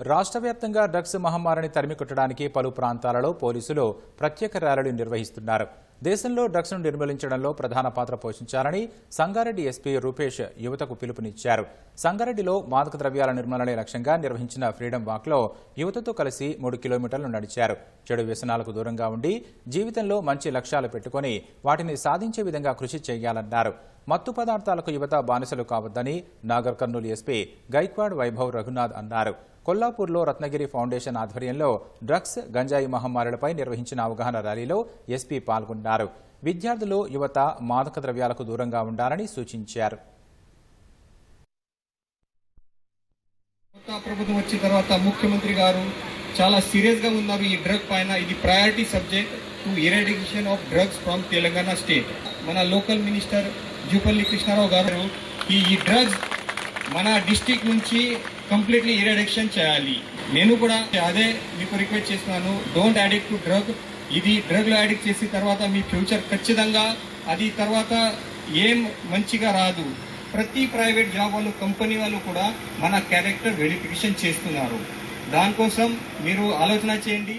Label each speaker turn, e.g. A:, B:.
A: రాష్ట్ర వ్యాప్తంగా డ్రగ్స్ మహమ్మారిని తరిమికొట్టడానికి పలు ప్రాంతాలలో పోలీసులు ప్రత్యేక ర్యాలీలు నిర్వహిస్తున్నారు. దేశంలో డ్రగ్స్ను నిర్మూలించడంలో ప్రధాన పాత్ర పోషించాలని సంగారెడ్డి ఎస్పీ రూపేష్ యువతకు పిలుపునిచ్చారు. సంగారెడ్డిలో మాదక ద్రవ్యాల నిర్మూలనే లక్ష్యంగా నిర్వహించిన ఫ్రీడమ్ వాక్లో యువతతో కలిసి మూడు కిలోమీటర్లు నడిచారు. చెడు వ్యసనాలకు దూరంగా ఉండి జీవితంలో మంచి లక్ష్యాలు పెట్టుకొని వాటిని సాధించే విధంగా కృషి చేయాలన్నారు. మత్తు పదార్థాలకు యువత బానిసలు కావద్దని నాగర్ కర్నూలు ఎస్పీ గైక్వాడ్ వైభవ్ రఘునాథ్ అన్నారు. కొల్లాపూర్లో రత్నగిరి ఫౌండేషన్ ఆధ్వర్యంలో డ్రగ్స్ గంజాయి మహమ్మారులపై నిర్వహించిన అవగాహన ర్యాలీలో ఎస్పీ పాల్గొన్నారు. విద్యార్థులు యువత మాదక ద్రవ్యాలకు దూరంగా ఉండాలని సూచించారు.
B: ప్రభుత్వం వచ్చిన తర్వాత ముఖ్యమంత్రి గారు చాలా సీరియస్గా ఉన్నారు ఈ డ్రగ్ పైన. ఇది priority subject to eradication of drugs from Telangana state. మన లోకల్ మినిస్టర్ జూపల్లి కృష్ణారావు గారు ఈ ఈ డ్రగ్స్ మన డిస్టిక్ నుంచి కంప్లీట్లీ ఇరడిక్షన్ చేయాలి. నేను కూడా అదే మీకు రిక్వెస్ట్ చేస్తున్నాను. డోంట్ అడిక్ట్ టు డ్రగ్ ఇది డ్రగ్లో అడిక్ట్ చేసిన తర్వాత మీ ఫ్యూచర్ ఖచ్చితంగా అది తర్వాత ఏం మంచిగా రాదు. ప్రతి ప్రైవేట్ జాబ్ వాళ్ళు కంపెనీ వాళ్ళు కూడా మన క్యారెక్టర్ వెరిఫికేషన్ చేస్తున్నారు. దానికోసం మీరు ఆలోచన చేయండి.